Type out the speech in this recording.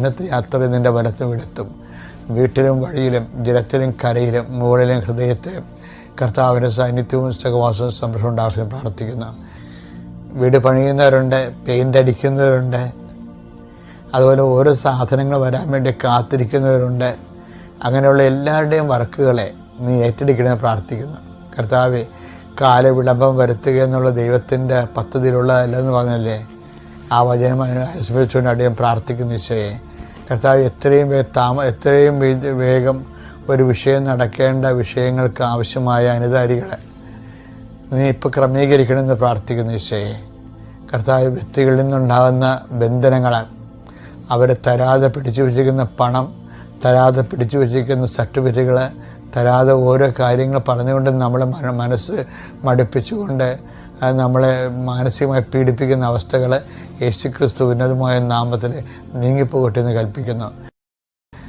ഇന്നത്തെ യാത്ര നിന്റെ വലത്തും ഇടത്തും വീട്ടിലും വഴിയിലും ജലത്തിലും കരയിലും മുകളിലും ഹൃദയത്തെ കർത്താവിന്റെ സാന്നിധ്യവും സഹവാസവും സംരക്ഷണം ഉണ്ടാവശ്യം പ്രാർത്ഥിക്കുന്നു. വീട് പണിയുന്നവരുണ്ട് പെയിന്റ് അടിക്കുന്നവരുണ്ട് അതുപോലെ ഓരോ സാധനങ്ങൾ വരാൻ വേണ്ടി കാത്തിരിക്കുന്നവരുണ്ട്. അങ്ങനെയുള്ള എല്ലാവരുടെയും വർക്കുകളെ നീ ഏറ്റെടുക്കണമെന്ന് പ്രാർത്ഥിക്കുന്നു. കർത്താവ് കാല വിളംബം വരുത്തുക എന്നുള്ള ദൈവത്തിന്റെ പദ്ധതിയിലുള്ളതല്ലെന്ന് പറഞ്ഞല്ലേ? ആ വചനം അനുസ്മരിച്ചുകൊണ്ട് അടിയം പ്രാർത്ഥിക്കുന്ന ഈശോയെ. കർത്താവ് എത്രയും താമ എത്രയും വേഗം ഒരു വിഷയം നടക്കേണ്ട വിഷയങ്ങൾക്ക് ആവശ്യമായ അനുധാരികളെ നീ ഇപ്പോൾ ക്രമീകരിക്കണമെന്ന് പ്രാർത്ഥിക്കുന്നു ഈശോയെ. കർത്താവ് വ്യക്തികളിൽ നിന്നുണ്ടാകുന്ന ബന്ധനങ്ങളെ അവരെ തരാതെ പിടിച്ചു വച്ചിരിക്കുന്ന പണം തരാതെ പിടിച്ചു വച്ചിരിക്കുന്ന സർട്ടിഫിക്കറ്റുകൾ തരാതെ ഓരോ കാര്യങ്ങൾ പറഞ്ഞുകൊണ്ട് നമ്മളെ മന- മനസ്സ് മടുപ്പിച്ചുകൊണ്ട് നമ്മളെ മാനസികമായി പീഡിപ്പിക്കുന്ന അവസ്ഥകൾ യേശുക്രിസ്തു ഉന്നതമായ നാമത്തിൽ നീങ്ങിപ്പോകട്ടെ എന്ന് കൽപ്പിക്കുന്നു.